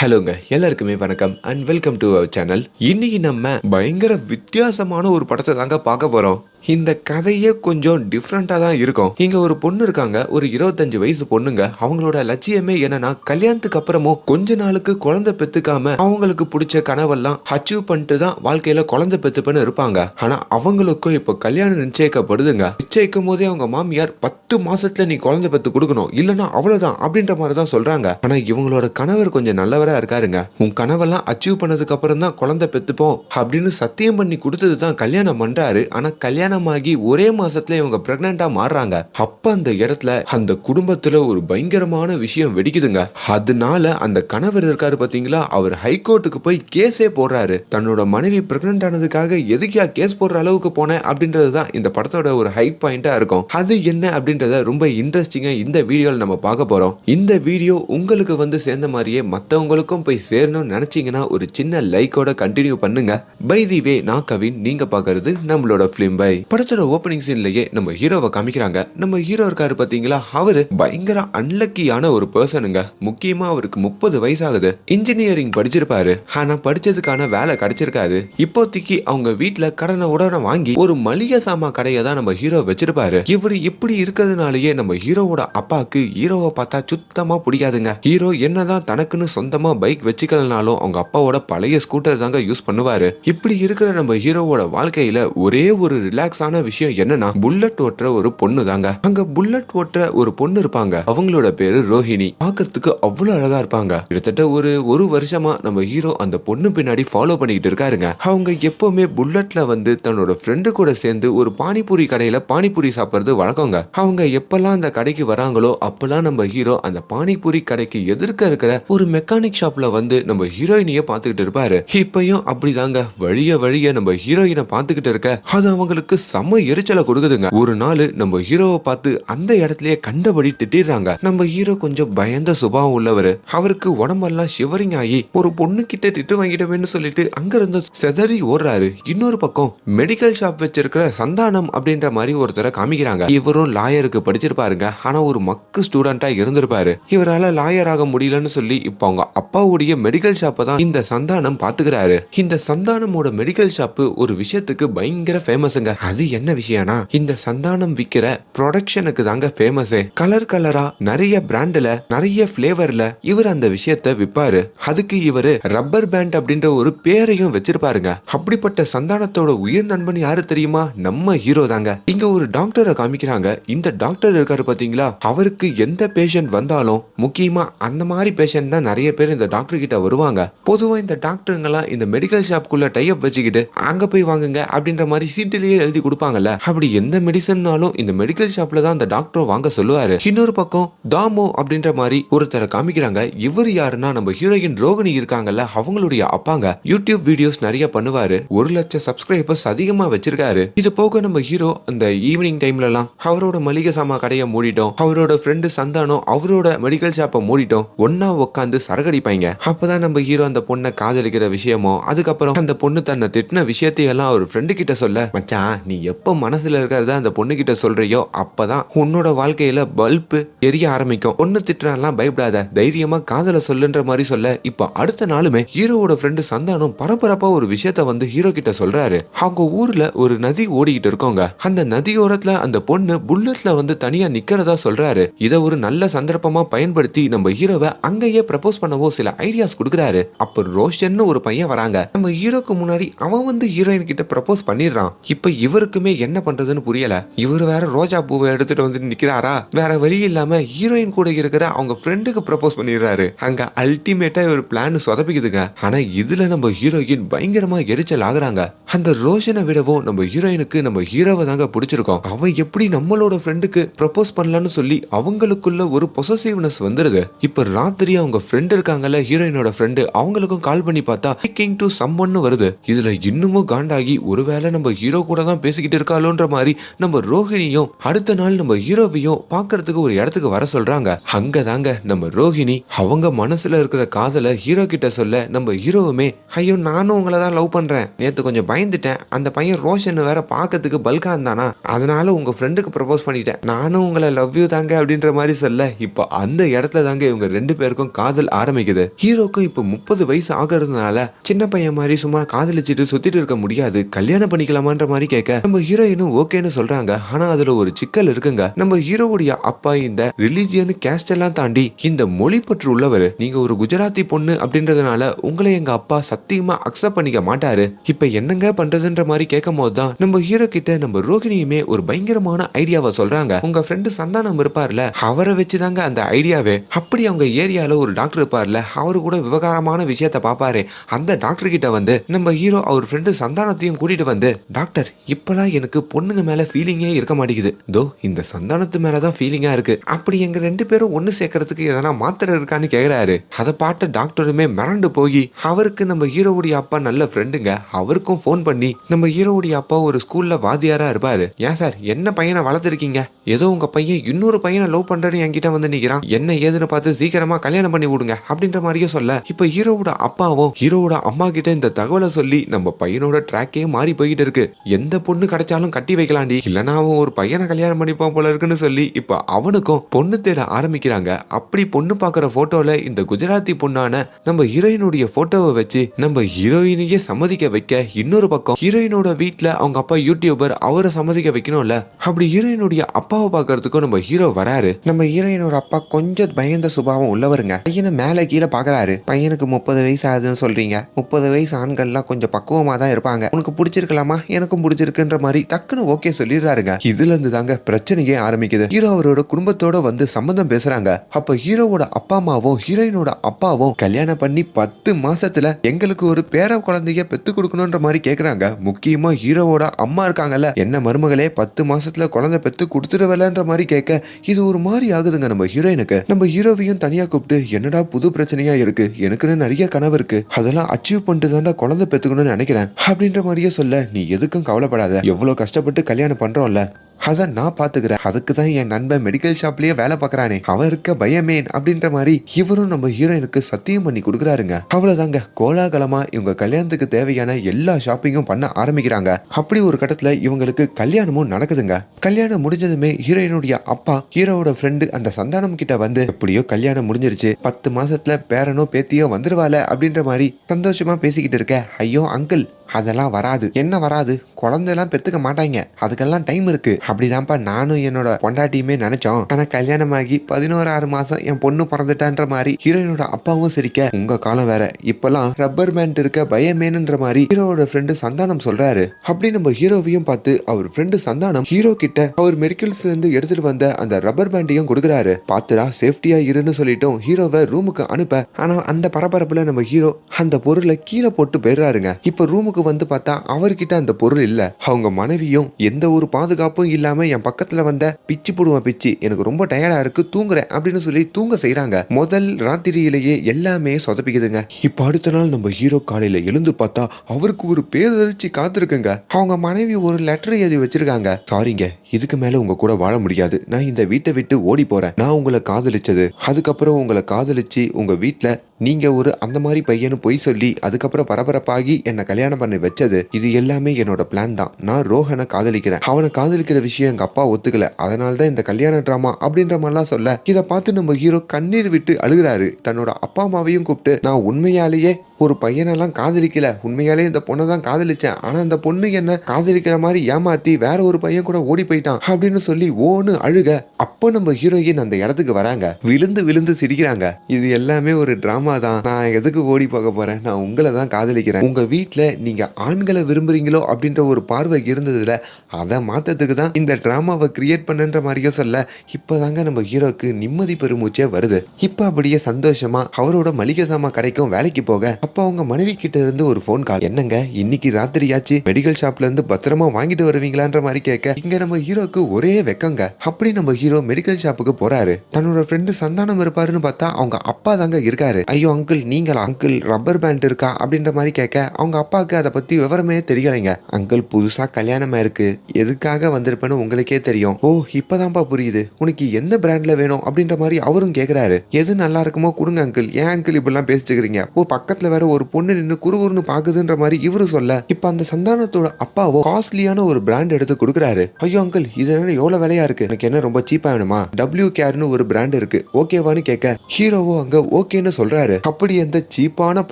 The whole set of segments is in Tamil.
ஹலோங்க எல்லாருக்குமே வணக்கம் and welcome to our channel இன்னைக்கு நம்ம பயங்கர வித்தியாசமான ஒரு படத்தை தாங்க பார்க்க போகிறோம் இந்த கதையே கொஞ்சம் டிஃப்ரெண்ட்டாக தான் இருக்கும். இங்கே ஒரு பொண்ணு இருக்காங்க. ஒரு இருபத்தஞ்சு வயசு பொண்ணுங்க. அவங்களோட லட்சியமே என்னன்னா கல்யாணத்துக்கு அப்புறமும் கொஞ்ச நாளுக்கு குழந்தை பெத்துக்காம அவங்களுக்கு பிடிச்ச கனவெல்லாம் அச்சீவ் பண்ணிட்டு தான் வாழ்க்கையில குழந்தை பெத்துப்பன்னு இருப்பாங்க. ஆனா அவங்களுக்கும் இப்போ கல்யாணம் நிச்சயிக்கப்படுதுங்க. நிச்சயிக்கும் போதே அவங்க மாமியார் பத்து மாசத்துல நீ குழந்தை பெத்து கொடுக்கணும். இல்லைன்னா அவ்வளவுதான் அப்படின்ற மாதிரி தான் சொல்றாங்க. ஆனா இவங்களோட கணவர் கொஞ்சம் நல்லவரா இருக்காருங்க. உன் கனவெல்லாம் அச்சீவ் பண்ணதுக்கு அப்புறம் தான் குழந்தை பெத்துப்போம் அப்படின்னு சத்தியம் பண்ணி கொடுத்தது தான் கல்யாணம் பண்றாரு. ஆனா கல்யாணமாகி ஒரே மாசத்துல இவங்க பிரெக்னண்டா மாறுறாங்க. அப்ப அந்த இடத்துல அந்த குடும்பத்துல ஒரு பயங்கரமான விஷயம் வெடிக்குதுங்க. அதனால அந்த கணவர் இருக்காரு பாத்தீங்களா? அவர் ஹைகோர்ட்டுக்கு போய் கேஸே போடுறாரு. தன்னோட மனைவி பிரெக்னன்ட் ஆனதுக்காக எதுக்கியா கேஸ் போடுற அளவுக்கு போனேன் அப்படின்றது தான் இந்த படத்தோட ஒரு ஹை பாயிண்டா இருக்கும். அது என்ன அப்படின்றத ரொம்ப இன்ட்ரெஸ்டிங்கா இந்த வீடியோவில் நம்ம பார்க்க போறோம். இந்த வீடியோ உங்களுக்கு வந்து சேர்ந்த மாதிரியே மற்றவங்களுக்கும் போய் சேரணும்னு நினைச்சீங்கன்னா ஒரு சின்ன லைக்கோட கண்டினியூ பண்ணுங்க. பை தி வே நான் கவின். நீங்க பாக்குறது நம்மளோட ஃபிலிம் பை படத்தோட ஓப்பனிங் சீன்லயே நம்ம ஹீரோவை காமிக்கிறாங்க. நம்ம ஹீரோ இருக்காரு பாத்தீங்களா? அவரு பயங்கர அன்லக்கியான ஒரு பர்சனுங்க முக்கியமா அவருக்கு முப்பது வயசாகுது. இன்ஜினியரிங் படிச்சிருப்பாரு. ஆனா படிச்சதுக்கான வேலை கிடைச்சிருக்காது. இப்போதைக்கு அவங்க வீட்ல கடனை உடனே வாங்கி ஒரு மளிகை சாமா கடையை தான் நம்ம ஹீரோ வச்சிருப்பாரு. இவரு இப்படி இருக்கிறதுனாலயே நம்ம ஹீரோவோட அப்பாக்கு ஹீரோவை பார்த்தா சுத்தமா பிடிக்காதுங்க. ஹீரோ என்னதான் தனக்குன்னு சொந்தமா பைக் வச்சுக்கலனாலும் அவங்க அப்பாவோட பழைய ஸ்கூட்டர் தாங்க யூஸ் பண்ணுவாரு. இப்படி இருக்கிற நம்ம ஹீரோவோட வாழ்க்கையில ஒரே ஒரு ரிலாக்ஸ் ரிலாக்ஸான விஷயம் என்னன்னா புல்லட் ஓட்டுற ஒரு பொண்ணு தாங்க அங்க புல்லட் ஓட்டுற ஒரு பொண்ணு இருப்பாங்க. அவங்களோட பேரு ரோஹிணி. பாக்குறதுக்கு அவ்வளவு அழகா இருப்பாங்க. கிட்டத்தட்ட ஒரு ஒரு வருஷமா நம்ம ஹீரோ அந்த பொண்ணு பின்னாடி ஃபாலோ பண்ணிக்கிட்டு இருக்காருங்க. அவங்க எப்பவுமே புல்லட்ல வந்து தன்னோட ஃப்ரெண்டு கூட சேர்ந்து ஒரு பானிபூரி கடையில பானிபூரி சாப்பிடுறது வழக்கங்க. அவங்க எப்பெல்லாம் அந்த கடைக்கு வராங்களோ அப்பெல்லாம் நம்ம ஹீரோ அந்த பானிபூரி கடைக்கு எதிர்க்க இருக்கிற ஒரு மெக்கானிக் ஷாப்ல வந்து நம்ம ஹீரோயினிய பார்த்துக்கிட்டு இருப்பாரு. இப்பயும் அப்படிதாங்க. வழிய வழிய நம்ம ஹீரோயினை பார்த்துக்கிட்டு இருக்க அது அவங்களுக்கு செம்ம எரிச்சலை கொடுக்குதுங்க. ஒரு நாள் நம்ம ஹீரோவை பார்த்து அந்த இடத்துலயே கண்டபடி திட்டிடுறாங்க. நம்ம ஹீரோ கொஞ்சம் பயந்த சுபாவம் உள்ளவர். அவருக்கு உடம்பெல்லாம் ஷிவரிங் ஆகி ஒரு பொண்ணு கிட்ட திட்டு வாங்கிட்டவேன்னு சொல்லிட்டு அங்க இருந்து செதறி ஓடுறாரு. இன்னொரு பக்கம் மெடிக்கல் ஷாப் வச்சிருக்கிற சந்தானம் அப்படின்ற மாதிரி ஒருத்தரை காமிக்கிறாங்க. இவரும் லாயருக்கு படிச்சிருப்பாருங்க. ஆனா ஒரு மக்கு ஸ்டூடெண்டா இருந்திருப்பாரு. இவரால லாயர் ஆக முடியலன்னு சொல்லி இப்போ அவங்க அப்பாவுடைய மெடிக்கல் ஷாப்பை தான் இந்த சந்தானம் பாத்துக்கிறாரு இந்த சந்தானமோட மெடிக்கல் ஷாப்பு ஒரு விஷயத்துக்கு பயங்கர ஃபேமஸுங்க அது என்ன விஷயம்னா இந்த சந்தானம் விக்கிற ப்ரொடக்ஷனுக்கு தாங்க ஃபேமஸே கலர் கலரா நிறைய பிராண்ட்ல நிறைய ஃபிளேவர்ல இவர் அந்த விஷயத்த விற்பாரு அதுக்கு இவரு ரப்பர் பேண்ட் அப்படின்ற ஒரு பேரையும் வச்சிருப்பாருங்க. அப்படிப்பட்ட சந்தானத்தோட உயிர் நண்பன் யாரு தெரியுமா? நம்ம ஹீரோ தாங்க. இங்க ஒரு டாக்டரை காமிக்கிறாங்க. இந்த டாக்டர் இருக்காரு பாத்தீங்களா? அவருக்கு எந்த பேஷண்ட் வந்தாலும் முக்கியமா அந்த மாதிரி பேஷண்ட் தான் நிறைய பேர் இந்த டாக்டர் கிட்ட வருவாங்க. பொதுவா இந்த டாக்டருங்கெல்லாம் இந்த மெடிக்கல் ஷாப்குள்ள டைப் வச்சுக்கிட்டு அங்க போய் வாங்குங்க அப்படின்ற மாதிரி சீட்டிலேயே எழுதி கொடுப்பாங்கல்ல? அப்படி எந்த மெடிசன்னாலும் இந்த மெடிக்கல் ஷாப்ல தான் அந்த டாக்டர் வாங்க சொல்லுவாரு. இன்னொரு பக்கம் தாமோ அப்படின்ற மாதிரி ஒருத்தரை காமிக்கிறாங்க. இவர் யாருன்னா நம்ம ஹீரோயின் ரோகிணி இருக்காங்கல்ல அவங்களுடைய அப்பாங்க. யூடியூப் வீடியோஸ் நிறைய பண்ணுவாரு. ஒரு லட்சம் சப்ஸ்கிரைபர்ஸ் அதிகமா வச்சிருக்காரு. இது போக நம்ம ஹீரோ அந்த ஈவினிங் டைம்ல எல்லாம் அவரோட மளிகை சாமா கடையை மூடிட்டோம். அவரோட ஃப்ரெண்டு சந்தானம் அவரோட மெடிக்கல் ஷாப்பை மூடிட்டோம். ஒன்னா உட்காந்து சரகடிப்பாங்க. அப்பதான் நம்ம ஹீரோ அந்த பொண்ணை காதலிக்கிற விஷயமோ அதுக்கப்புறம் அந்த பொண்ணு தன்னை திட்டின விஷயத்தையெல்லாம் அவர் ஃப்ரெண்டு கிட்ட சொல்ல மச்சான் நீ எப்போ மனசுல இருக்கிறத அந்த பொண்ணு கிட்ட சொல்றியோ அப்பதான் உன்னோட வாழ்க்கையில பல்பு எரிய ஆரம்பிக்கும். பொண்ணு திட்டுறான்லாம் பயப்படாத. தைரியமா காதல சொல்லுன்ற மாதிரி சொல்ல. இப்போ அடுத்த நாளுமே ஹீரோவோட ஃப்ரெண்டு சந்தானம் பரபரப்பா ஒரு விஷயத்த வந்து ஹீரோ கிட்ட சொல்றாரு. அவங்க ஊர்ல ஒரு நதி ஓடிக்கிட்டு இருக்கோங்க. அந்த நதியோரத்துல அந்த பொண்ணு புல்லட்ல வந்து தனியா நிக்கிறதா சொல்றாரு. இத ஒரு நல்ல சந்தர்ப்பமா பயன்படுத்தி நம்ம ஹீரோவை அங்கேயே ப்ரப்போஸ் பண்ணவோ சில ஐடியாஸ் கொடுக்குறாரு. அப்ப ரோஷன் ஒரு பையன் வராங்க. நம்ம ஹீரோக்கு முன்னாடி அவன் வந்து ஹீரோயின் கிட்ட ப்ரப்போஸ் பண்ணிடுறான். இப்ப இவருக்குமே என்ன பண்றதுன்னு புரியல. இவர் வேற ரோஜா பூவை எடுத்துட்டு வந்து நிக்கிறாரா? வேற வழி இல்லாம ஹீரோயின் கூட இருக்கிற அவங்க ஃப்ரெண்டுக்கு ப்ரப்போஸ் பண்ணிடுறாரு. அங்க அல்டிமேட்டா ஒரு பிளான் சொதப்பிக்குதுங்க. ஆனா இதுல நம்ம ஹீரோயின் பயங்கரமா எரிச்சல் ஆகுறாங்க. அந்த ரோஷனை விடவும் நம்ம ஹீரோயினுக்கு நம்ம ஹீரோவை தாங்க பிடிச்சிருக்கோம். அவன் எப்படி நம்மளோட ஃப்ரெண்டுக்கு ப்ரப்போஸ் பண்ணலாம்னு சொல்லி அவங்களுக்குள்ள ஒரு பொசசிவ்னஸ் வந்துருது. இப்ப ராத்திரி அவங்க ஃப்ரெண்ட் இருக்காங்கல்ல ஹீரோயினோட ஃப்ரெண்டு அவங்களுக்கும் கால் பண்ணி பார்த்தா கிங் டு சம்மன்னு வருது. இதுல இன்னமும் காண்டாகி ஒருவேளை நம்ம ஹீரோ கூட தான் தான் பேசிக்கிட்டு இருக்காளோன்ற மாதிரி நம்ம ரோஹிணியும் அடுத்த நாள் நம்ம ஹீரோவையும் பார்க்கறதுக்கு ஒரு இடத்துக்கு வர சொல்றாங்க. அங்க தாங்க நம்ம ரோஹிணி அவங்க மனசுல இருக்கிற காதலை ஹீரோ கிட்ட சொல்ல நம்ம ஹீரோவுமே ஐயோ நானும் உங்களை தான் லவ் பண்றேன். நேத்து கொஞ்சம் பயந்துட்டேன். அந்த பையன் ரோஷன் வேற பார்க்கறதுக்கு பல்கா இருந்தானா? அதனால உங்க ஃப்ரெண்டுக்கு ப்ரப்போஸ் பண்ணிட்டேன். நானும் உங்களை லவ் யூ தாங்க அப்படின்ற மாதிரி சொல்ல இப்போ அந்த இடத்துல தாங்க இவங்க ரெண்டு பேருக்கும் காதல் ஆரம்பிக்குது. ஹீரோக்கும் இப்போ முப்பது வயசு ஆகிறதுனால சின்ன பையன் மாதிரி சும்மா காதலிச்சிட்டு சுத்திட்டு இருக்க முடியாது. கல்யாணம் பண்ணிக்கலாமான்ற மாதிரி கேட்க நம்ம ஹீரோயினும் ஓகேன்னு சொல்றாங்க. ஆனா அதுல ஒரு சிக்கல் இருக்குங்க. நம்ம ஹீரோவுடைய அப்பா இந்த ரிலீஜியன் கேஸ்ட் எல்லாம் தாண்டி இந்த மொழி பற்று உள்ளவர் நீங்க ஒரு குஜராத்தி பொண்ணு அப்படின்றதுனால உங்களை எங்க அப்பா சத்தியமா அக்செப்ட் பண்ணிக்க மாட்டாரு. இப்ப என்னங்க பண்றதுன்ற மாதிரி கேட்கும் போதுதான் நம்ம ஹீரோ கிட்ட நம்ம ரோகிணியுமே ஒரு பயங்கரமான ஐடியாவை சொல்றாங்க. உங்க ஃப்ரெண்டு சந்தானம் இருப்பார்ல அவரை வச்சுதாங்க அந்த ஐடியாவே அப்படி அவங்க ஏரியால ஒரு டாக்டர் இருப்பார்ல அவரு கூட விவகாரமான விஷயத்த பாப்பாரு. அந்த டாக்டர் கிட்ட வந்து நம்ம ஹீரோ அவர் ஃப்ரெண்டு சந்தானத்தையும் கூட்டிட்டு வந்து டாக்டர் இப்பெல்லாம் எனக்கு பொண்ணுங்க மேல ஃபீலிங்கே இருக்க மாட்டேங்குது. தோ இந்த சந்தானத்து மேலதான் ஃபீலிங்கா இருக்கு. அப்படி எங்க ரெண்டு பேரும் ஒண்ணு சேர்க்கறதுக்கு எதனா மாத்திரை இருக்கான்னு கேக்குறாரு. அதை பார்த்த டாக்டருமே மிரண்டு போய் அவருக்கு நம்ம ஹீரோவுடைய அப்பா நல்ல ஃப்ரெண்டுங்க அவருக்கும் ஃபோன் பண்ணி நம்ம ஹீரோவுடைய அப்பா ஒரு ஸ்கூல்ல வாத்தியாரா இருப்பாரு. ஏன் சார் என்ன பையனை வளர்த்துருக்கீங்க? ஏதோ உங்க பையன் இன்னொரு பையனை லவ் பண்றேன்னு என்கிட்ட வந்து நிக்கிறான். என்ன ஏதுன்னு பார்த்து சீக்கிரமா கல்யாணம் பண்ணி விடுங்க. அப்படின்ற மாதிரியே சொல்ல இப்ப ஹீரோவோட அப்பாவும் ஹீரோவோட அம்மா கிட்ட இந்த தகவலை சொல்லி நம்ம பையனோட ட்ராக்கே மாறி போயிட்டு இருக்கு. எந்த பொண்ணு கிடைச்சாலும் கட்டி வைக்கலாண்டி. இல்லைனா அவன் ஒரு பையனை கல்யாணம் பண்ணிப்பான் போல இருக்குன்னு சொல்லி இப்போ அவனுக்கும் பொண்ணு தேட ஆரம்பிக்கிறாங்க. அப்படி பொண்ணு பார்க்குற ஃபோட்டோவில் இந்த குஜராத்தி பொண்ணான நம்ம ஹீரோயினுடைய ஃபோட்டோவை வச்சு நம்ம ஹீரோயினையே சம்மதிக்க வைக்க இன்னொரு பக்கம் ஹீரோயினோட வீட்டில் அவங்க அப்பா யூடியூபர் அவரை சம்மதிக்க வைக்கணும்ல. அப்படி ஹீரோயினுடைய அப்பாவை பார்க்கறதுக்கும் நம்ம ஹீரோ வராரு. நம்ம ஹீரோயினோட அப்பா கொஞ்சம் பயந்த சுபாவம் உள்ளவருங்க. பையனை மேலே கீழே பார்க்குறாரு. பையனுக்கு முப்பது வயசு ஆகுதுன்னு சொல்றீங்க. முப்பது வயசு ஆண்கள்லாம் கொஞ்சம் பக்குவமாக தான் இருப்பாங்க. உனக்கு பிடிச்சிருக்கலாமா? எனக்கும் பிடிச்சிருக்கு. இருக்குன்ற மாதிரி டக்குன்னு ஓகே சொல்லிடுறாருங்க. இதுல இருந்து தாங்க பிரச்சனையே ஆரம்பிக்குது. ஹீரோ அவரோட குடும்பத்தோட வந்து சம்மந்தம் பேசுறாங்க. அப்ப ஹீரோவோட அப்பா அம்மாவும் ஹீரோயினோட அப்பாவும் கல்யாணம் பண்ணி பத்து மாசத்துல எங்களுக்கு ஒரு பேர குழந்தைய பெத்து கொடுக்கணுன்ற மாதிரி கேக்குறாங்க. முக்கியமா ஹீரோவோட அம்மா இருக்காங்கல்ல. என்ன மருமகளே பத்து மாசத்துல குழந்தை பெத்து கொடுத்துருவலன்ற மாதிரி கேட்க இது ஒரு மாதிரி ஆகுதுங்க நம்ம ஹீரோயினுக்கு. நம்ம ஹீரோவையும் தனியா கூப்பிட்டு என்னடா புது பிரச்சனையா இருக்கு? எனக்குன்னு நிறைய கனவு இருக்கு. அதெல்லாம் அச்சீவ் பண்ணிட்டு தாண்டா குழந்தை பெத்துக்கணும்னு நினைக்கிறேன். அப்படின்ற மாதிரியே சொல்ல நீ எதுக்கும் கவலைப்படாத. எவ்வளோ கஷ்டப்பட்டு கல்யாணம் பண்றோம்ல? அதை நான் பாத்துக்கிறேன் அதுக்கு தான் என் நண்பன் மெடிக்கல் ஷாப்லயே வேலை பார்க்கறானே. அவன் இருக்க பயமேன் அப்படின்ற மாதிரி இவரும் நம்ம ஹீரோயினுக்கு சத்தியம் பண்ணி கொடுக்குறாருங்க. அவ்வளவுதாங்க. கோலாகலமா இவங்க கல்யாணத்துக்கு தேவையான எல்லா ஷாப்பிங்கும் பண்ண ஆரம்பிக்கிறாங்க. அப்படி ஒரு கட்டத்துல இவங்களுக்கு கல்யாணமும் நடக்குதுங்க. கல்யாணம் முடிஞ்சதுமே ஹீரோயினுடைய அப்பா ஹீரோவோட ஃப்ரெண்டு அந்த சந்தானம் கிட்ட வந்து எப்படியோ கல்யாணம் முடிஞ்சிருச்சு. பத்து மாசத்துல பேரனோ பேத்தியோ வந்துருவாள அப்படின்ற மாதிரி சந்தோஷமா பேசிக்கிட்டு இருக்க. ஐயோ அங்கிள் அதெல்லாம் வராது. என்ன வராது? குழந்தைலாம் பெத்துக்க மாட்டாங்க அதுக்கெல்லாம் டைம் இருக்கு. அப்படிதான்ப்பா நானும் என்னோட பொண்டாட்டியுமே நினைச்சோம். ஆனா கல்யாணம் ஆகி பதினோரு ஆறு மாசம் என் பொண்ணு பிறந்துட்டான்ற மாதிரி ஹீரோயினோட அப்பாவும் சிரிக்க உங்க காலம் வேற. இப்பெல்லாம் ரப்பர் பேண்ட் இருக்க பயமேனுன்ற மாதிரி ஹீரோவோட ஃப்ரெண்டு சந்தானம் சொல்றாரு. அப்படி நம்ம ஹீரோவையும் பார்த்து அவர் ஃப்ரெண்டு சந்தானம் ஹீரோ கிட்ட அவர் மெடிக்கல்ஸ்ல இருந்து எடுத்துட்டு வந்த அந்த ரப்பர் பேண்டையும் கொடுக்குறாரு. பாத்துடா சேஃப்டியா இருன்னு சொல்லிட்டும் ஹீரோவை ரூமுக்கு அனுப்ப. ஆனா அந்த பரபரப்புல நம்ம ஹீரோ அந்த பொருளை கீழே போட்டு போயிடுறாருங்க. இப்ப ரூமுக்கு வந்து பார்த்தா அவர்கிட்ட அந்த பொருள் இல்ல. அவங்க மனைவியும் எந்த ஒரு பாதுகாப்பும் இல்லாம என் பக்கத்துல வந்த பிச்சு போடுவேன் பிச்சு எனக்கு ரொம்ப டயர்டா இருக்கு தூங்குறேன் அப்படின்னு சொல்லி தூங்க செய்யறாங்க முதல் ராத்திரியிலேயே எல்லாமே சொதப்பிக்குதுங்க. இப்ப அடுத்த நாள் நம்ம ஹீரோ காலையில எழுந்து பார்த்தா அவருக்கு ஒரு பேரதிர்ச்சி காத்திருக்குங்க. அவங்க மனைவி ஒரு லெட்டர் எழுதி வச்சிருக்காங்க. சாரிங்க இதுக்கு மேல உங்க கூட வாழ முடியாது. நான் இந்த வீட்டை விட்டு ஓடி போறேன். நான் உங்களை காதலிச்சது. அதுக்கப்புறம் உங்களை காதலிச்சு உங்க வீட்டுல நீங்க ஒரு அந்த மாதிரி பையனு பொய் சொல்லி அதுக்கப்புறம் பரபரப்பாகி என்னை கல்யாணம் பண்ண வச்சது இது எல்லாமே என்னோட பிளான் தான். நான் ரோஹனை காதலிக்கிறேன். அவனை காதலிக்கிற விஷயம் எங்க அப்பா ஒத்துக்கல. அதனால தான் இந்த கல்யாண ட்ராமா அப்படின்ற மாதிரிலாம் சொல்ல இதை பார்த்து நம்ம ஹீரோ கண்ணீர் விட்டு அழுகுறாரு. தன்னோட அப்பா அம்மாவையும் கூப்பிட்டு நான் உண்மையாலேயே ஒரு பையனெல்லாம் காதலிக்கல. உண்மையாலே இந்த பொண்ணை தான் காதலிச்சேன். ஆனா அந்த பொண்ணு என்ன காதலிக்கிற மாதிரி ஏமாத்தி வேற ஒரு பையன் கூட ஓடி போயிட்டான் அப்படின்னு சொல்லி ஓன்னு அழுக அப்போ நம்ம ஹீரோயின் அந்த இடத்துக்கு வராங்க. விழுந்து விழுந்து சிரிக்கிறாங்க. இது எல்லாமே ஒரு டிராமா தான். நான் எதுக்கு ஓடி போக போறேன்? நான் உங்களை தான் காதலிக்கிறேன். உங்க வீட்டுல நீங்க ஆண்களை விரும்புறீங்களோ அப்படின்ற ஒரு பார்வை இருந்ததுல அதை மாற்றத்துக்கு தான் இந்த ட்ராமாவை கிரியேட் பண்ணுன்ற மாதிரியே சொல்ல இப்போதாங்க நம்ம ஹீரோக்கு நிம்மதி பெருமூச்சே வருது. இப்போ அப்படியே சந்தோஷமா அவரோட மளிகை சாமான் கடைக்கும் வேலைக்கு போக அப்போ அவங்க மனைவி கிட்ட இருந்து ஒரு ஃபோன் கால் என்னங்க இன்னைக்கு ராத்திரியாச்சு? மெடிக்கல் ஷாப்ல இருந்து பத்திரமா வாங்கிட்டு வருவீங்களான்ற மாதிரி கேட்க இங்க நம்ம ஹீரோக்கு ஒரே வெக்கங்க. அப்படி நம்ம ஹீரோ மெடிக்கல் ஷாப்புக்கு போறாரு. தன்னோட ஃப்ரெண்டு சந்தானம் இருப்பாருன்னு பார்த்தா அவங்க அப்பா தாங்க இருக்காரு. ஐயோ அங்கிள் நீங்களா? அங்கிள் ரப்பர் பேண்ட் இருக்கா? அப்படின்ற மாதிரி கேட்க அவங்க அப்பாவுக்கு அதை அதை பத்தி விவரமே தெரியலைங்க. அங்கிள் புதுசா கல்யாணம் இருக்கு. எதுக்காக வந்திருப்பேன்னு உங்களுக்கே தெரியும். ஓ இப்போதான்ப்பா புரியுது. உனக்கு எந்த பிராண்ட்ல வேணும் அப்படின்ற மாதிரி அவரும் கேக்குறாரு. எது நல்லா இருக்குமோ கொடுங்க அங்கிள். ஏன் அங்கிள் இப்படிலாம் பேசிட்டு இருக்கிறீங்க ஓ பக்கத்துல வேற ஒரு பொண்ணு நின்று குறுகுறுன்னு பாக்குதுன்ற மாதிரி இவரு சொல்ல. இப்ப அந்த சந்தானத்தோட அப்பாவோ காஸ்ட்லியான ஒரு பிராண்ட் எடுத்து கொடுக்குறாரு. ஐயோ அங்கிள் இது என்ன எவ்வளவு விலையா இருக்கு? எனக்கு என்ன ரொம்ப சீப்பா வேணுமா? டபிள்யூ கேர்னு ஒரு பிராண்ட் இருக்கு. ஓகேவான்னு கேட்க ஹீரோவோ அங்க ஓகேன்னு சொல்றாரு. அப்படி அந்த சீப்பான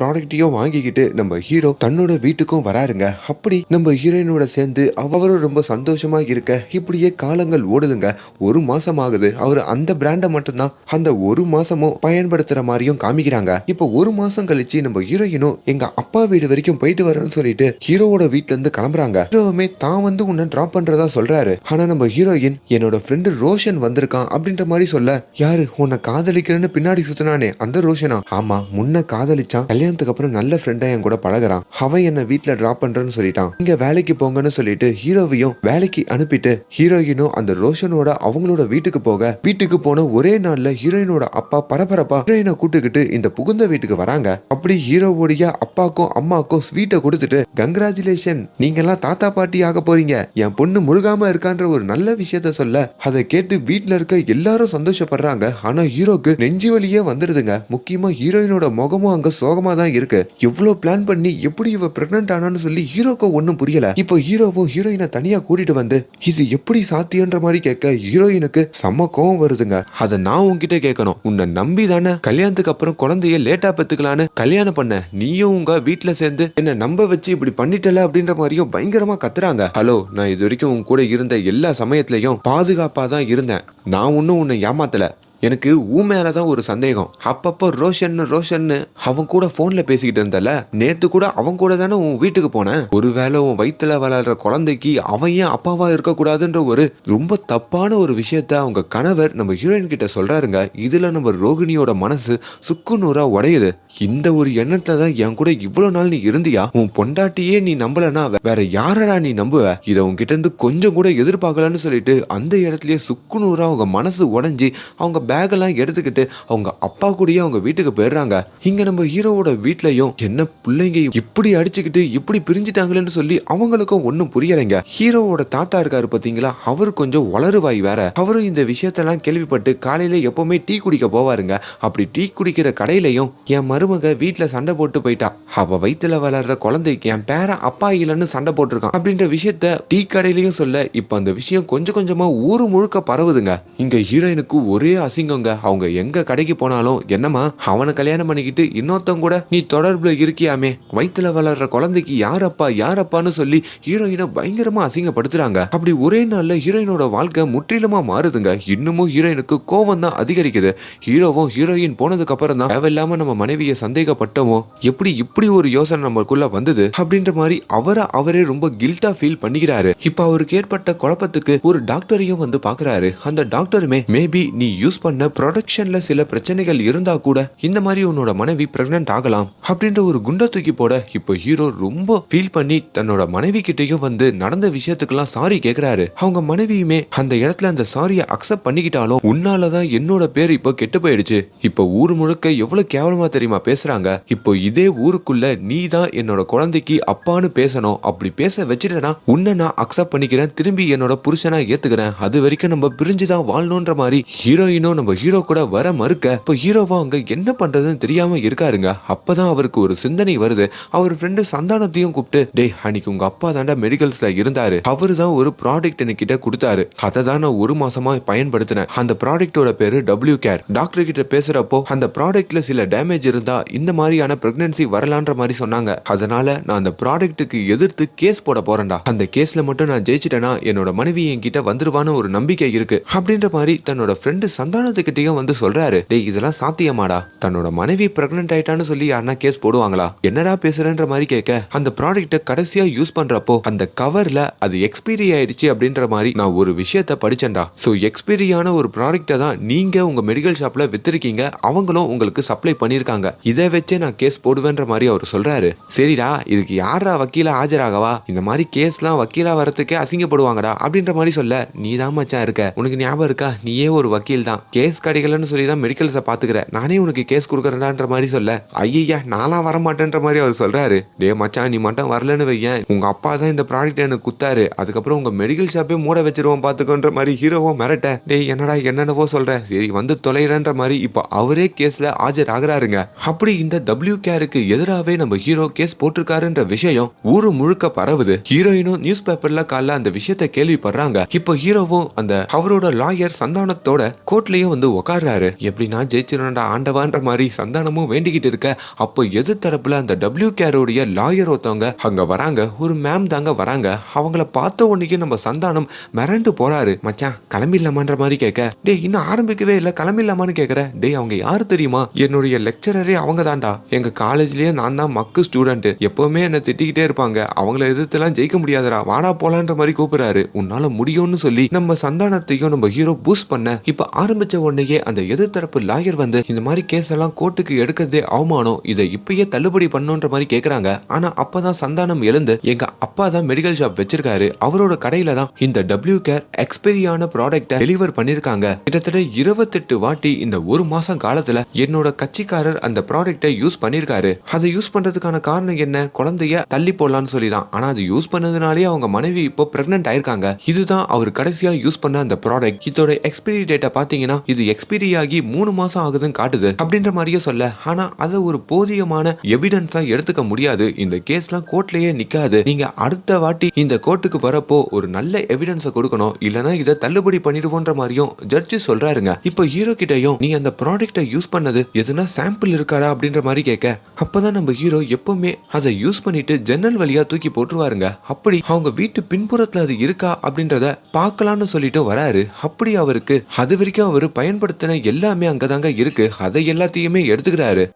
ப்ராடக்ட்டையும் வாங்கிக்கிட்டு நம்ம ஹீரோ தன்னோட வீட்டுக்கும் வராருங்க. அப்படி நம்ம ஹீரோயினோட சேர்ந்து அவரும் ரொம்ப சந்தோஷமா இருக்க இப்படியே காலங்கள் ஓடுதுங்க. ஒரு மாசம் ஆகுது அவர் அந்த பிராண்டை மட்டும்தான் அந்த ஒரு மாசமும் பயன்படுத்துற மாதிரியும் காமிக்கிறாங்க. இப்போ ஒரு மாசம் கழிச்சு நம்ம ஹீரோயினும் எங்க அப்பா வீடு வரைக்கும் போயிட்டு வரேன்னு சொல்லிட்டு ஹீரோவோட வீட்டுல இருந்து கிளம்புறாங்க. ஹீரோவுமே தான் வந்து உன்னை டிராப் பண்றதா சொல்றாரு. ஆனா நம்ம ஹீரோயின் என்னோட ஃப்ரெண்டு ரோஷன் வந்திருக்கான் அப்படின்ற மாதிரி சொல்ல யாரு? உன்னை காதலிக்கிறேன்னு பின்னாடி சுத்தினானே அந்த ரோஷனா? ஆமா முன்ன காதலிச்சான். கல்யாணத்துக்கு அப்புறம் நல்ல ஃப்ரெண்டா என் கூட பழகுறான். அவன் என்ன வீட்ல டிராப் பண்றேன்னு சொல்லிட்டான். இங்க வேலைக்கு போங்கன்னு சொல்லிட்டு ஹீரோவையும் வேலைக்கு அனுப்பிட்டு ஹீரோயினும் அந்த ரோஷனோட அவங்களோட வீட்டுக்கு போக வீட்டுக்கு போன ஒரே நாள்ல ஹீரோயினோட அப்பா பரபரப்பா ஹீரோயினை கூட்டுக்கிட்டு இந்த புகுந்த வீட்டுக்கு வராங்க. அப்படி ஹீரோவுடைய அப்பாக்கும் அம்மாக்கும் ஸ்வீட்டை கொடுத்துட்டு கங்கராச்சுலேஷன் நீங்க எல்லாம் தாத்தா பாட்டி ஆக போறீங்க. என் பொண்ணு முழுகாம இருக்கான்ற ஒரு நல்ல விஷயத்த சொல்ல அதை கேட்டு வீட்டுல இருக்க எல்லாரும் சந்தோஷப்படுறாங்க. ஆனா ஹீரோக்கு நெஞ்சு வழியே வந்துடுதுங்க முக்கியமா ஹீரோயினோட முகமும் அங்க சோகமா தான் இருக்கு. எவ்வளவு பிளான் பண்ணி எப்படி இவ பிரெக்னன்ட் ஆனான்னு சொல்லி ஹீரோக்கு ஒன்றும் புரியல. இப்போ ஹீரோவும் ஹீரோயினை தனியா கூட்டிட்டு வந்து இது எப்படி சாத்தியன்ற மாதிரி கேட்க ஹீரோயினுக்கு செம்ம கோவம் வருதுங்க. அதை நான் உன்கிட்ட கேட்கணும். உன்னை நம்பி தானே கல்யாணத்துக்கு அப்புறம் குழந்தைய லேட்டா பெத்துக்கலான்னு கல்யாணம் பண்ண நீயும் உங்க வீட்டில் சேர்ந்து என்ன நம்ப வச்சு இப்படி பண்ணிட்டல அப்படின்ற மாதிரியும் பயங்கரமா கத்துறாங்க. ஹலோ நான் இது வரைக்கும் உன் கூட இருந்த எல்லா சமயத்திலையும் பாதுகாப்பா தான் இருந்தேன். நான் ஒன்றும் உன்னை ஏமாத்தல. எனக்கு ஊ மேல தான் ஒரு சந்தேகம். அப்பப்போ ரோஷன் ரோஷன்னு அவன் கூட போன்ல பேசிக்கிட்டு இருந்தல நேத்து கூட அவன் கூட தானே உன் வீட்டுக்கு போனேன். ஒருவேளை உன் வயிற்றுல வளர்ற குழந்தைக்கு அவன் ஏன் அப்பாவா இருக்கக்கூடாதுன்ற ஒரு ரொம்ப தப்பான ஒரு விஷயத்த அவங்க கணவர் நம்ம ஹீரோயின் கிட்ட சொல்றாருங்க. இதுல நம்ம ரோகிணியோட மனசு சுக்குநூறா உடையுது. இந்த ஒரு எண்ணத்துல தான் என் கூட இவ்வளவு நாள் நீ இருந்தியா? உன் பொண்டாட்டியே நீ நம்பலனா வேற யாரடா நீ நம்புவ? இதை உன்கிட்ட இருந்து கொஞ்சம் கூட எதிர்பார்க்கலன்னு சொல்லிட்டு அந்த இடத்துலயே சுக்குநூறா அவங்க மனசு உடஞ்சி அவங்க பேக்கெல்லாம் எடுத்துக்கிட்டு அவங்க அப்பா கூடயே அவங்க வீட்டுக்கு போயிடுறாங்க. இங்க நம்ம ஹீரோவோட வீட்லயும் என்ன பிள்ளைங்க இப்படி அடிச்சுக்கிட்டு இப்படி பிரிஞ்சுட்டாங்களேன்னு சொல்லி அவங்களுக்கும் ஒன்றும் புரியலைங்க. ஹீரோவோட தாத்தா இருக்காரு பாத்தீங்களா? அவர் கொஞ்சம் வளருவாய் வேற. அவரும் இந்த விஷயத்தெல்லாம் கேள்விப்பட்டு காலையில எப்பவுமே டீ குடிக்க போவாருங்க. அப்படி டீ குடிக்கிற கடையிலையும் என் மருமக வீட்டில் சண்டை போட்டு போயிட்டா. அவ வயிற்றுல வளர்ற குழந்தைக்கு என் பேர அப்பா இல்லைன்னு சண்டை போட்டிருக்கான். அப்படின்ற விஷயத்த டீ கடையிலையும் சொல்ல இப்ப அந்த விஷயம் கொஞ்சம் கொஞ்சமா ஊரு முழுக்க பரவுதுங்க. இங்க ஹீரோயினுக்கு ஒரே ஆசை அசிங்கங்க. அவங்க எங்க கடைக்கு போனாலும் என்னம்மா அவனை கல்யாணம் பண்ணிக்கிட்டு இன்னொருத்தன் கூட நீ தொடர்புல இருக்கியாமே? வயிற்றுல வளர்ற குழந்தைக்கு யாரப்பா யாரப்பான்னு சொல்லி ஹீரோயினை பயங்கரமா அசிங்கப்படுத்துறாங்க. அப்படி ஒரே நாள்ல ஹீரோயினோட வாழ்க்கை முற்றிலுமா மாறுதுங்க. இன்னமும் ஹீரோயினுக்கு கோவம் தான் அதிகரிக்குது. ஹீரோவும் ஹீரோயின் போனதுக்கு அப்புறம் தான் தேவையில்லாம நம்ம மனைவியை சந்தேகப்பட்டோமோ? எப்படி இப்படி ஒரு யோசனை நம்மளுக்குள்ள வந்தது? அப்படின்ற மாதிரி அவரை அவரே ரொம்ப கில்ட்டா ஃபீல் பண்ணிக்கிறாரு. இப்ப அவருக்கு ஏற்பட்ட குழப்பத்துக்கு ஒரு டாக்டரையும் வந்து பாக்குறாரு. அந்த டாக்டருமே மேபி நீ யூஸ் பண்ண ப்ரொடக்ஷன்ல சில பிரச்சனைகள் இருந்தா கூட இந்த மாதிரி உன்னோட மனைவி பிரெக்னன்ட் ஆகலாம் அப்படின்ற ஒரு குண்டை தூக்கி போட இப்போ ஹீரோ ரொம்ப ஃபீல் பண்ணி தன்னோட மனைவி கிட்டயும் வந்து நடந்த விஷயத்துக்கெல்லாம் சாரி கேக்குறாரு. அவங்க மனைவியுமே அந்த இடத்துல அந்த சாரியை அக்செப்ட் பண்ணிக்கிட்டாலும் உன்னாலதான் என்னோட பேர் இப்போ கெட்டு போயிடுச்சு. இப்போ ஊர் முழுக்க எவ்வளவு கேவலமா தெரியுமா பேசுறாங்க. இப்போ இதே ஊருக்குள்ள நீ தான் என்னோட குழந்தைக்கு அப்பான்னு பேசணும். அப்படி பேச வச்சுட்டேன்னா உன்னை நான் அக்செப்ட் பண்ணிக்கிறேன். திரும்பி என்னோட புருஷனா ஏத்துக்கிறேன். அது வரைக்கும் நம்ம பிரிஞ்சுதான் வாழணுன்ற மாதிரி ஹீரோயினும் நம்ம ஹீரோ கூட வர மறுக்க இப்போ ஹீரோவா அங்க என்ன பண்றதுன்னு தெரியாம இருக்காருங்க. அப்பதான் அவருக்கு ஒரு சிந்தனை வருது. அவர் ஃப்ரெண்டு சந்தானத்தையும் கூப்பிட்டு டேய் அன்னைக்கு உங்க அப்பா தாண்டா மெடிக்கல்ஸ்ல இருந்தாரு. அவரு தான் ஒரு ப்ராடக்ட் என்கிட்ட கொடுத்தாரு. அதை தான் நான் ஒரு மாசமா பயன்படுத்தினேன். அந்த ப்ராடக்ட்டோட பேரு டபிள்யூ கேர் டாக்டர் கிட்ட பேசுறப்போ அந்த ப்ராடக்ட்ல சில டேமேஜ் இருந்தா இந்த மாதிரியான பிரெக்னன்சி வரலான்ற மாதிரி சொன்னாங்க. அதனால நான் அந்த ப்ராடக்ட்டுக்கு எதிர்த்து கேஸ் போட போறேன்டா. அந்த கேஸ்ல மட்டும் நான் ஜெயிச்சிட்டேனா என்னோட மனைவி என்கிட்ட வந்துருவான்னு ஒரு நம்பிக்கை இருக்கு. அப்படின்ற மாதிரி தன்னோட ஃப்ரெண்டு சந்தானத்துக்கிட்டையும் வந்து சொல்றாரு. டேய் இதெல்லாம் சாத்தியமாடா. தன்னோட மனைவி பிரெக்னன்ட் ஆயிட்டான்னு சொல்லி யாருன்னா கேஸ் போடுவாங்களா? என்னடா பேசுறேன்ற மாதிரி கேட்க அந்த ப்ராடக்ட்டை கடைசியா யூஸ் பண்றப்போ அந்த கவர்ல அது எக்ஸ்பீரி ஆயிடுச்சு அப்படின்ற மாதிரி நான் ஒரு விஷயத்த படிச்சேன்டா. ஸோ எக்ஸ்பீரியான ஒரு ப்ராடக்ட்டை தான் நீங்க உங்க மெடிக்கல் ஷாப்ல வித்திருக்கீங்க. அவங்களும் உங்களுக்கு சப்ளை பண்ணிருக்காங்க. இதை வச்சே நான் கேஸ் போடுவேன்ற மாதிரி அவர் சொல்றாரு. சரிடா இதுக்கு யாரா வக்கீலா ஆஜராகவா? இந்த மாதிரி கேஸ்லாம் வக்கீலா வரதுக்கே அசிங்கப்படுவாங்கடா. அப்படின்ற மாதிரி சொல்ல நீ தான் மச்சான் இருக்க. உனக்கு ஞாபகம் இருக்கா? நீயே ஒரு வக்கீல் தான். கேஸ் கிடைக்கலன்னு சொல்லி தான் மெடிக்கல்ஸை பார்த்துக்கிறேன் நானே உனக்கு கேஸ் கொடுக்குறேன்டான்ற மாதிரி சொல்ல. ஐயா நான்லாம் வரமாட்டேன்ற மாதிரி அவர் சொல்கிறாரு டே மச்சான் நீ மட்டும் வரலன்னு வையேன். உங்கள் அப்பா தான் இந்த ப்ராடக்ட் எனக்கு குத்தாரு அதுக்கப்புறம் உங்கள் மெடிக்கல் ஷாப்பே மூட வச்சிருவோம் பார்த்துக்கோன்ற மாதிரி ஹீரோவும் மிரட்ட டேய் என்னடா என்னென்னவோ சொல்கிற சரி வந்து தொலைகிறன்ற மாதிரி இப்போ அவரே கேஸில் ஆஜர் ஆகுறாருங்க அப்படி இந்த டபிள்யூ கேருக்கு எதிராகவே நம்ம ஹீரோ கேஸ் போட்டிருக்காருன்ற விஷயம் ஊரு முழுக்க பரவுது. ஹீரோயினும் நியூஸ் பேப்பர்ல காலைல அந்த விஷயத்தை கேள்விப்படுறாங்க. இப்போ ஹீரோவும் அந்த அவரோட லாயர் சந்தானத்தோட கோர்ட்லயும் வந்து உட்கார்றாரு எப்படின்னா ஜெயிச்சிடணும்டா ஆண்டவான்ற மாதிரி சந்தானமும் வேண்டிக்கிட்டு இருக்க. அப்போ எது தரப்புல அந்த டபிள்யூ கேரோடைய லாயர் ஒருத்தவங்க அங்க வராங்க. ஒரு மேம் தாங்க வராங்க. அவங்கள பார்த்த உடனே நம்ம சந்தானம் மிரண்டு போறாரு. மச்சான் கிளம்பிடலாமான்ற மாதிரி கேட்க. டேய் இன்னும் ஆரம்பிக்கவே இல்லை. கிளம்பிடலாமான்னு கேட்குற. டேய் அவங்க யாரு தெரியுமா? என்னுடைய லெக்சரரே அவங்க தான்டா எங்க காலேஜ்லயே நான் தான் மக்கு ஸ்டூடெண்ட் எப்பவுமே என்ன திட்டிக்கிட்டே இருப்பாங்க. அவங்கள எதிர்த்துலாம் ஜெயிக்க முடியாதுடா. வாடா போலான்ற மாதிரி கூப்பிடுறாரு. உன்னால முடியும்னு சொல்லி நம்ம சந்தானத்தையும் நம்ம ஹீரோ பூஸ்ட் பண்ண இப்ப ஆரம்பிச்ச உடனேயே அந்த எதிர்த்தரப்பு லாயர் வந்து இந்த மாதிரி கேஸ் எல்லாம் கோர்ட்டுக்கு எடுக்கிறதே அவமானம். இதை இப்பயே தள்ளுபடி பண்ணுன்ற மாதிரி கேக்குறாங்க. ஆனா அப்பதான் சந்தானம் எழுந்து எங்க அப்பா தான் மெடிக்கல் ஷாப் வச்சிருக்காரு. அவரோட கடையில தான் இந்த டபிள்யூ கேர் எக்ஸ்பெரியான ப்ராடக்ட்டை டெலிவர் பண்ணிருக்காங்க. கிட்டத்தட்ட இருபத்தெட்டு வாட்டி இந்த ஒரு மாசம் காலத்துல என்னோட கட்சிக்காரர் அந்த ப்ராடக்ட்டை யூஸ் பண்ணிருக்காரு. அதை யூஸ் பண்றதுக்கான காரணம் என்ன? குழந்தைய தள்ளி போடலாம்னு சொல்லி தான் ஆனா அது யூஸ் பண்ணதுனாலே அவங்க மனைவி இப்போ பிரெக்னென்ட் ஆயிருக்காங்க. இதுதான் அவர் கடைசியா யூஸ் பண்ண அந்த ப்ராடக்ட் இதோட எக்ஸ்பைரி டேட்டா பாத்தீங்கன்னா இது எக்ஸ்பீரி ஆகி மூணு மாசம் ஆகுதுன்னு காட்டுது. அப்படின்ற மாதிரியே சொல்ல ஆனா அதை ஒரு போதியமான எவிடன்ஸா எடுத்துக்க முடியாது. இந்த கேஸ்லாம் கோர்ட்லயே நிக்காது. நீங்க அடுத்த வாட்டி இந்த கோர்ட்டுக்கு வரப்போ ஒரு நல்ல எவிடன்ஸை கொடுக்கணும். இல்லனா இதை தள்ளுபடி பண்ணிடுவோன்ற மாதிரியும் ஜட்ஜு சொல்றாருங்க. இப்போ ஹீரோ கிட்டயும் நீ அந்த ப்ராடக்ட்டை யூஸ் பண்ணது எதுனா சாம்பிள் இருக்காடா? அப்படின்ற மாதிரி கேட்க அப்பதான் நம்ம ஹீரோ எப்பவுமே அதை யூஸ் பண்ணிட்டு ஜன்னல் வழியா தூக்கி போட்டுருவாருங்க. அப்படி அவங்க வீட்டு பின்புறத்துல அது இருக்கா அப்படின்றத பார்க்கலாம்னு சொல்லிட்டு வராரு. அப்படி அவருக்கு அது வரைக்கும் அவர் பயன்படுத்தின எல்லாமே அங்கதாங்க இருக்கு. அதை எல்லாத்தையுமே எடுத்துக்கிறாரு.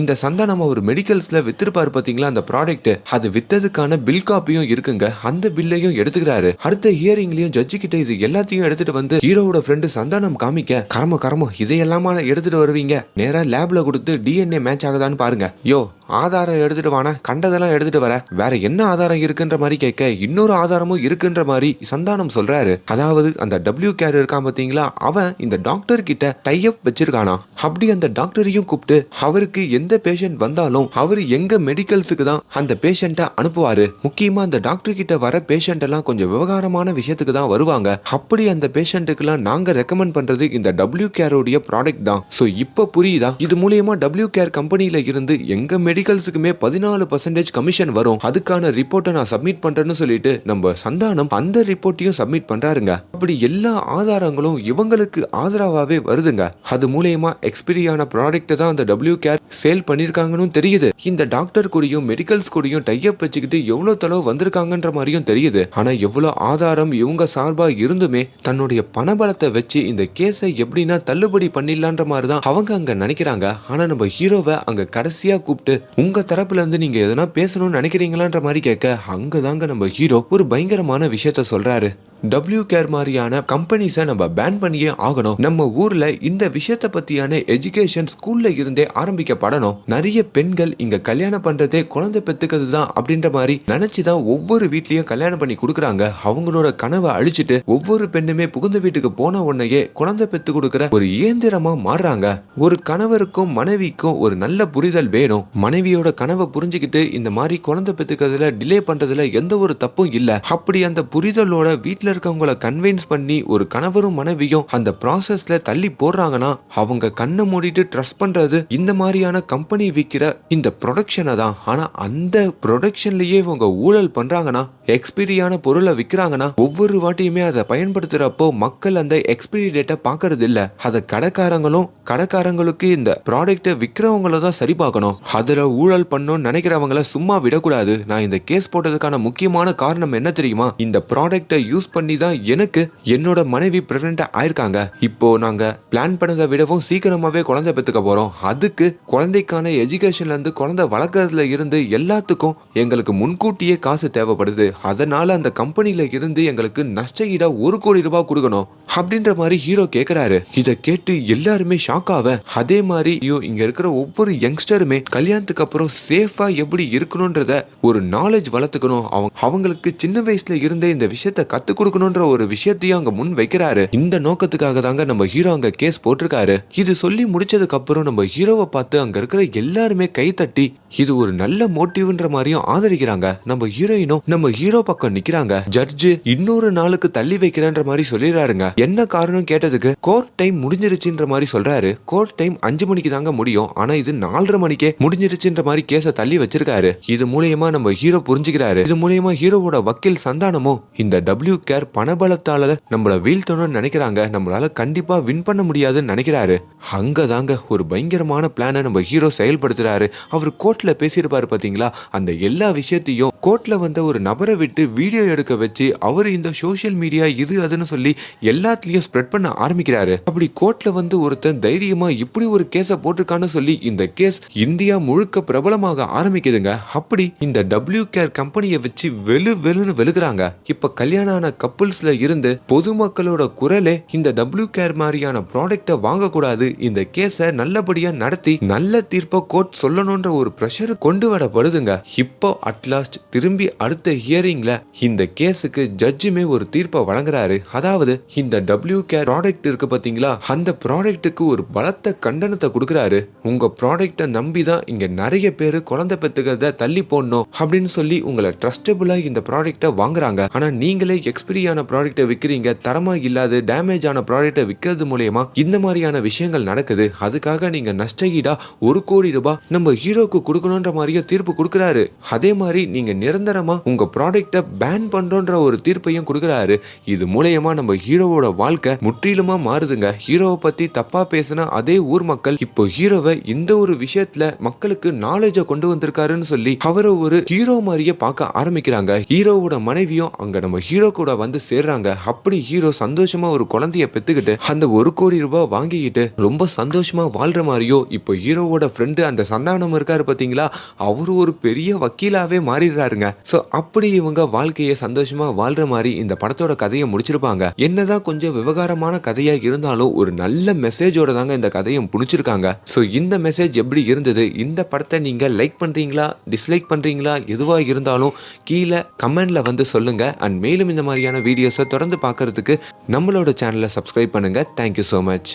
இந்த சந்தானம் ஒரு மெடிக்கல்ஸில் வித்திருப்பாரு பார்த்தீங்களா அந்த ப்ராடக்ட் அது வித்ததுக்கான பில் காப்பியும் இருக்குங்க. அந்த பில்லையும் எடுத்துக்கிறாரு. அடுத்த ஹியரிங்லயும் ஜட்ஜி கிட்ட இது எல்லாத்தையும் எடுத்துட்டு வந்து ஹீரோவோட ஃப்ரெண்டு சந்தானம் காமிக்க கரம கரமோ இதையெல்லாமா எடுத்துட்டு வருவீங்க. நேரா லேப்ல கொடுத்து டிஎன்ஏ மேட்ச் ஆகுதான்னு பாருங்க. யோ ஆதாரம் எடுத்துட்டு வானா கண்டதெல்லாம் எடுத்துட்டு வர. வேற என்ன ஆதாரம் இருக்குன்ற மாதிரி கேட்க இன்னொரு ஆதாரமும் இருக்குன்ற மாதிரி சந்தானம் சொல்றாரு. அதாவது அந்த டபிள்யூ கேர் இருக்கான் பாத்தீங்களா? அவன் இந்த டாக்டர் கிட்ட டைப் வச்சிருக்கானா அப்படி அந்த டாக்டரையும் கூப்பிட்டு அவருக்கு எந்த எந்த பேஷண்ட் வந்தாலும் அவர் எங்க மெடிக்கல்ஸுக்கு தான் அந்த பேஷண்ட்டை அனுப்புவாரு. முக்கியமா அந்த டாக்டர் கிட்ட வர பேஷண்ட் எல்லாம் கொஞ்சம் விவகாரமான விஷயத்துக்கு தான் வருவாங்க. அப்படி அந்த பேஷண்ட்டுக்கெல்லாம் நாங்க ரெக்கமெண்ட் பண்றது இந்த டபிள்யூ கேரோடைய ப்ராடக்ட் தான். ஸோ இப்போ புரியுதா? இது மூலியமா டபிள்யூ கேர் கம்பெனியில இருந்து எங்க மெடிக்கல்ஸுக்குமே பதினாலு பர்சன்டேஜ் கமிஷன் வரும். அதுக்கான ரிப்போர்ட்டை நான் சப்மிட் பண்றேன்னு சொல்லிட்டு நம்ம சந்தானம் அந்த ரிப்போர்ட்டையும் சப்மிட் பண்றாருங்க. அப்படி எல்லா ஆதாரங்களும் இவங்களுக்கு ஆதரவாவே வருதுங்க. அது மூலியமா எக்ஸ்பிரியான ப்ராடக்ட் தான் அந்த டபிள்யூ கேர் சேல் பண்ணிருக்காங்கன்னு தெரியுது. இந்த டாக்டர் கூடயும் மெடிக்கல்ஸ் கூடயும் டையப் வச்சுக்கிட்டு எவ்வளவு தளவு வந்திருக்காங்கன்ற மாதிரியும் தெரியுது. ஆனா எவ்வளவு ஆதாரம் இவங்க சார்பா இருந்துமே தன்னுடைய பணபலத்தை வச்சு இந்த கேஸை எப்படின்னா தள்ளுபடி பண்ணிடலான்ற மாதிரி தான் அவங்க அங்க நினைக்கிறாங்க. ஆனா நம்ம ஹீரோவை அங்க கடைசியா கூப்பிட்டு உங்க தரப்புல இருந்து நீங்க எதனா பேசணும்னு நினைக்கிறீங்களான்ற மாதிரி கேட்க அங்கதாங்க நம்ம ஹீரோ ஒரு பயங்கரமான விஷயத்த சொல்றாரு. டபிள்யூ கேர் மாதிரியான கம்பெனிஸை நம்ம பேன் பண்ணியே ஆகணும். நம்ம ஊர்ல இந்த விஷயத்தை பத்தியான எஜுகேஷன் ஸ்கூல்ல இருந்தே ஆரம்பிக்கப்படணும். நிறைய பெண்கள் இங்க கல்யாணம் பண்றதே குழந்தை பெத்துக்கிறது தான் அப்படின்ற மாதிரி நினைச்சுதான் ஒவ்வொரு வீட்லயும் கல்யாணம் பண்ணி கொடுக்குறாங்க. அவங்களோட கனவை அழிச்சிட்டு ஒவ்வொரு பெண்ணுமே புகுந்த வீட்டுக்கு போன உடனேயே குழந்தை பெத்து கொடுக்குற ஒரு இயந்திரமா மாறுறாங்க. ஒரு கணவருக்கும் மனைவிக்கும் ஒரு நல்ல புரிதல் வேணும். மனைவியோட கனவை புரிஞ்சுக்கிட்டு இந்த மாதிரி குழந்தை பெத்துக்கிறதுல டிலே பண்றதுல எந்த ஒரு தப்பும் இல்ல. அப்படி அந்த புரிதலோட வீட்டில் இருக்கவங்கள கன்வின்ஸ் பண்ணி ஒரு கணவரும் மனைவியும் அந்த ப்ராசஸ்ல தள்ளி போடுறாங்கன்னா அவங்க கண்ணை மூடிட்டு ட்ரஸ்ட் பண்றது இந்த மாதிரியான கம்பெனி விற்கிற இந்த ப்ரொடக்ஷனை தான். ஆனா அந்த ப்ரொடக்ஷன்லயே இவங்க ஊழல் பண்றாங்கன்னா எக்ஸ்பீரியான பொருளை விற்கிறாங்கன்னா ஒவ்வொரு வாட்டியுமே அதை பயன்படுத்துறப்போ மக்கள் அந்த எக்ஸ்பீரி டேட்டை பார்க்கறது இல்ல அதை கடைக்காரங்களும் கடைக்காரங்களுக்கு இந்த ப்ராடக்ட்டை விற்கிறவங்கள தான் சரி பார்க்கணும். அதில் ஊழல் பண்ணணும்னு நினைக்கிறவங்கள சும்மா விடக்கூடாது. நான் இந்த கேஸ் போட்டதுக்கான முக்கியமான காரணம் என்ன தெரியுமா? இந்த ப்ராடக்ட்டை யூஸ் பண்ணி தான் எனக்கு என்னோட மனைவி பிரெக்னெண்ட் ஆயிருக்காங்க. இப்போ நாங்க பிளான் பண்ணதை விடவும் சீக்கிரமாவே குழந்தை பெற்றுக்க போறோம். அதுக்கு குழந்தைக்கான எஜுகேஷன்ல இருந்து குழந்தை வளர்க்கறதுல இருந்து எல்லாத்துக்கும் எங்களுக்கு முன்கூட்டியே காசு தேவைப்படுது. அதனால அந்த கம்பெனில இருந்து எங்களுக்கு நஷ்ட ஈடா ஒரு கோடி ரூபாய் கொடுக்கணும். அப்படின்ற மாதிரி ஹீரோ கேக்குறாரு. இதை கேட்டு எல்லாருமே ஷாக் ஆவ. அதே மாதிரி ஐயோ, இங்க இருக்கிற ஒவ்வொரு யங்ஸ்டருமே கல்யாணத்துக்கு அப்புறம் சேஃபா எப்படி இருக்கணும்ன்றத ஒரு நாலேஜ் வளர்த்துக்கணும். அவங்க அவங்களுக்கு சின்ன வயசுல இருந்தே இந்த விஷயத்த கத்துக்கணும் கொடுக்கணும்ன்ற ஒரு விஷயத்தையும் அங்க முன் வைக்கிறாரு. இந்த நோக்கத்துக்காக தாங்க நம்ம ஹீரோ அங்க கேஸ் போட்டிருக்காரு. இது சொல்லி முடிச்சதுக்கு அப்புறம் நம்ம ஹீரோவை பார்த்து அங்க இருக்கிற எல்லாருமே கை தட்டி இது ஒரு நல்ல மோட்டிவ்ன்ற மாதிரியும் ஆதரிக்கிறாங்க. நம்ம ஹீரோயினும் நம்ம ஹீரோ பக்கம் நிக்கிறாங்க. ஜட்ஜு இன்னொரு நாளுக்கு தள்ளி வைக்கிறேன்ற மாதிரி சொல்லிடுறாருங்க. என்ன காரணம் கேட்டதுக்கு கோர்ட் டைம் முடிஞ்சிருச்சுன்ற மாதிரி சொல்றாரு. கோர்ட் டைம் அஞ்சு மணிக்கு தாங்க முடியும். ஆனா இது நாலரை மணிக்கே முடிஞ்சிருச்சுன்ற மாதிரி கேஸ தள்ளி வச்சிருக்காரு. இது மூலியமா நம்ம ஹீரோ புரிஞ்சுக்கிறாரு. இது மூலியமா ஹீரோவோட வக்கீல் சந்தானமும் இந்த டபிள்யூ கேர் பணபலத்தால நம்மள வீழ்த்தணும்னு நினைக்கிறாங்க. நம்மளால கண்டிப்பா வின் பண்ண முடியாதுன்னு நினைக்கிறாரு. அங்கதாங்க ஒரு பயங்கரமான பிளானை நம்ம ஹீரோ செயல்படுத்துறாரு. அவர் கோர்ட்ல பேசியிருப்பாரு பாத்தீங்களா? அந்த எல்லா விஷயத்தையும் கோர்ட்ல வந்த ஒரு நபரை விட்டு வீடியோ எடுக்க வச்சு அவர் இந்த சோஷியல் மீடியா இது அதுன்னு சொல்லி எல்லாத்துலயும் ஸ்ப்ரெட் பண்ண ஆரம்பிக்கிறாரு. அப்படி கோர்ட்ல வந்து ஒருத்தன் தைரியமா இப்படி ஒரு கேஸ போட்டிருக்கான்னு சொல்லி இந்த கேஸ் இந்தியா முழுக்க பிரபலமாக ஆரம்பிக்குதுங்க. அப்படி இந்த டபிள்யூ கேர் கம்பெனியை வச்சு வெளு வெளுன்னு வெளுக்கிறாங்க. இப்ப கல்யாணம் ஆன கப்புள்ஸ்ல இருந்து பொதுமக்களோட குரலே இந்த டபிள்யூ கேர் மாதிரியான ப்ராடக்ட்டை வாங்கக்கூடாது. இந்த கேஸை நல்லபடியா நடத்தி நல்ல தீர்ப்பை கோர்ட் சொல்லணும்ன்ற ஒரு ப்ரெஷர் கொண்டு வரப்படுதுங்க. இப்போ அட்லாஸ்ட் திரும்பி அடுத்த ஹியரிங்ல இந்த கேஸுக்கு ஜட்ஜுமே ஒரு தீர்ப்பை வழங்குறாரு. அதாவது இந்த டபிள்யூ கேர் ப்ராடக்ட் இருக்கு பாத்தீங்களா? அந்த ப்ராடக்ட்டுக்கு ஒரு பலத்த கண்டனத்தை கொடுக்குறாரு. உங்க ப்ராடக்ட்டை நம்பி தான் இங்க நிறைய பேர் குழந்தை பெத்துக்கிறத தள்ளி போடணும் அப்படின்னு சொல்லி உங்களை ட்ரஸ்டபுளா இந்த ப்ராடக்ட்டை வாங்குறாங்க. ஆனா நீங்களே எக்ஸ்பீரியன்ஸ் எக்ஸ்பிரியான ப்ராடக்ட்டை விற்கிறீங்க தரமாக இல்லாத டேமேஜ் ஆன ப்ராடக்ட்டை விற்கிறது மூலயமா இந்த மாதிரியான விஷயங்கள் நடக்குது. அதுக்காக நீங்க நஷ்டஈடா ஒரு கோடி ரூபாய் நம்ம ஹீரோக்கு கொடுக்கணுன்ற மாதிரியே தீர்ப்பு கொடுக்குறாரு. அதே மாதிரி நீங்க நிரந்தரமா உங்க ப்ராடக்ட்டை பேன் பண்றோன்ற ஒரு தீர்ப்பையும் கொடுக்குறாரு. இது மூலயமா நம்ம ஹீரோவோட வாழ்க்கை முற்றிலுமா மாறுதுங்க. ஹீரோவை பத்தி தப்பா பேசின அதே ஊர் மக்கள் இப்போ ஹீரோவை இந்த ஒரு விஷயத்துல மக்களுக்கு நாலேஜ கொண்டு வந்திருக்காருன்னு சொல்லி அவரை ஒரு ஹீரோ மாதிரியே பார்க்க ஆரம்பிக்கிறாங்க. ஹீரோவோட மனைவியும் அங்க நம்ம ஹீரோ கூட வந்து சேர்றாங்க. அப்படி ஹீரோ சந்தோஷமா ஒரு குழந்தைய பெத்துக்கிட்டு அந்த ஒரு கோடி ரூபாய் வாங்கிக்கிட்டு ரொம்ப சந்தோஷமா வாழ்ற மாதிரியோ இப்போ ஹீரோவோட ஃப்ரெண்டு அந்த சந்தானம் இருக்காரு பாத்தீங்களா? அவரு ஒரு பெரிய வக்கீலாவே மாறிடுறாருங்க. ஸோ அப்படி இவங்க வாழ்க்கையை சந்தோஷமா வாழ்ற மாதிரி இந்த படத்தோட கதையை முடிச்சிருப்பாங்க. என்னதான் கொஞ்சம் விவகாரமான கதையா இருந்தாலும் ஒரு நல்ல மெசேஜோட தாங்க இந்த கதையை முடிச்சிருக்காங்க. ஸோ இந்த மெசேஜ் எப்படி இருந்தது? இந்த படத்தை நீங்க லைக் பண்றீங்களா? டிஸ்லைக் பண்றீங்களா? எதுவா இருந்தாலும் கீழே கமெண்ட்ல வந்து சொல்லுங்க. அண்ட் மேலும் இந்த மாதிரியான வீடியோஸை தொடர்ந்து பார்க்கறதுக்கு நம்மளோட சேனலை சப்ஸ்கிரைப் பண்ணுங்க. Thank you so much